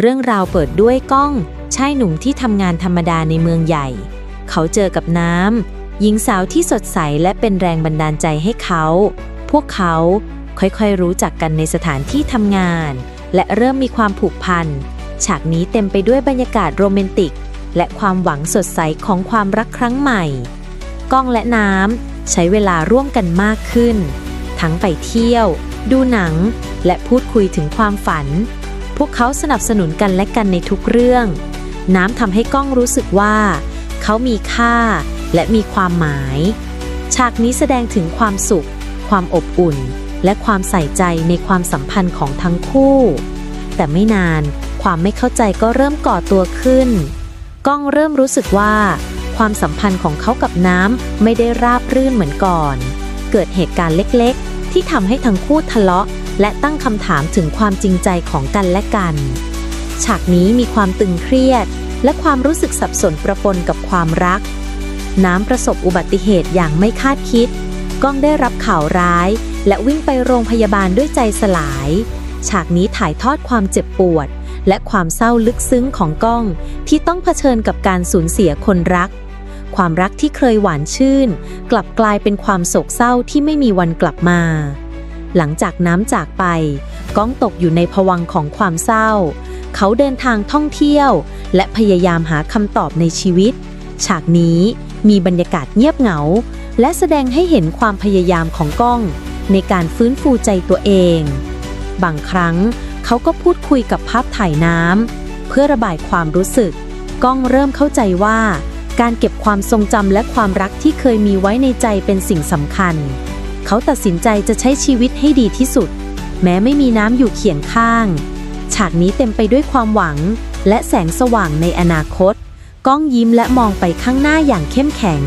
เรื่องราวเปิดด้วยก้องชายหนุ่มที่ทำงานธรรมดาในเมืองใหญ่ เขาเจอกับน้ำหญิงสาวที่สดใสและเป็นแรงบันดาลใจให้เขา พวกเขาค่อยๆรู้จักกันในสถานที่ทำงาน และเริ่มมีความผูกพัน ฉากนี้เต็มไปด้วยบรรยากาศโรแมนติก และความหวังสดใสของความรักครั้งใหม่ ก้องและน้ำใช้เวลาร่วมกันมากขึ้น ทั้งไปเที่ยว ดูหนัง และพูดคุยถึงความฝัน พวกเขาสนับสนุนกันและกันในทุกเรื่อง น้ำทำให้ก้องรู้สึกว่า เขามีค่าและมีความหมาย ฉากนี้แสดงถึงความสุข ความอบอุ่น และความใส่ใจในความสัมพันธ์ของทั้งคู่ แต่ไม่นานความไม่เข้าใจก็เริ่มก่อตัวขึ้น ก้องเริ่มรู้สึกว่า ความสัมพันธ์ของเขากับน้ำไม่ได้ราบรื่นเหมือนก่อน เกิดเหตุการณ์เล็กๆ ที่ทำให้ทั้งคู่ทะเลาะ และตั้งคำถามถึงความจริงใจของกันและกัน ฉากนี้มีความตึงเครียด และความรู้สึกสับสนประปนกับความรัก น้ำประสบอุบัติเหตุอย่างไม่คาดคิด ก้องได้รับข่าวร้าย และวิ่งไปโรงพยาบาลด้วยใจสลาย ฉากนี้ถ่ายทอดความเจ็บปวด และความเศร้าลึกซึ้งของก้องที่ต้องเผชิญกับการสูญเสียคนรัก ความรักที่เคยหวานชื่น กลับกลายเป็นความโศกเศร้าที่ไม่มีวันกลับมา หลังจากน้ำจากไป ก้องตกอยู่ในภวังของความเศร้า เขาเดินทางท่องเที่ยว และพยายามหาคำตอบในชีวิต ฉากนี้มีบรรยากาศเงียบเหงา และแสดงให้เห็นความพยายามของก้อง ในการฟื้นฟูใจตัวเอง บางครั้งเขาก็พูดคุยกับภาพถ่ายน้ำเพื่อระบายความรู้สึก ก้องเริ่มเข้าใจว่า การเก็บความทรงจำและความรักที่เคยมีไว้ในใจเป็นสิ่งสำคัญ เขาตัดสินใจจะใช้ชีวิตให้ดีที่สุด แม้ไม่มีน้ำอยู่เคียงข้าง ฉากนี้เต็มไปด้วยความหวัง และแสงสว่างในอนาคต ก้องยิ้มและมองไปข้างหน้าอย่างเข้มแข็ง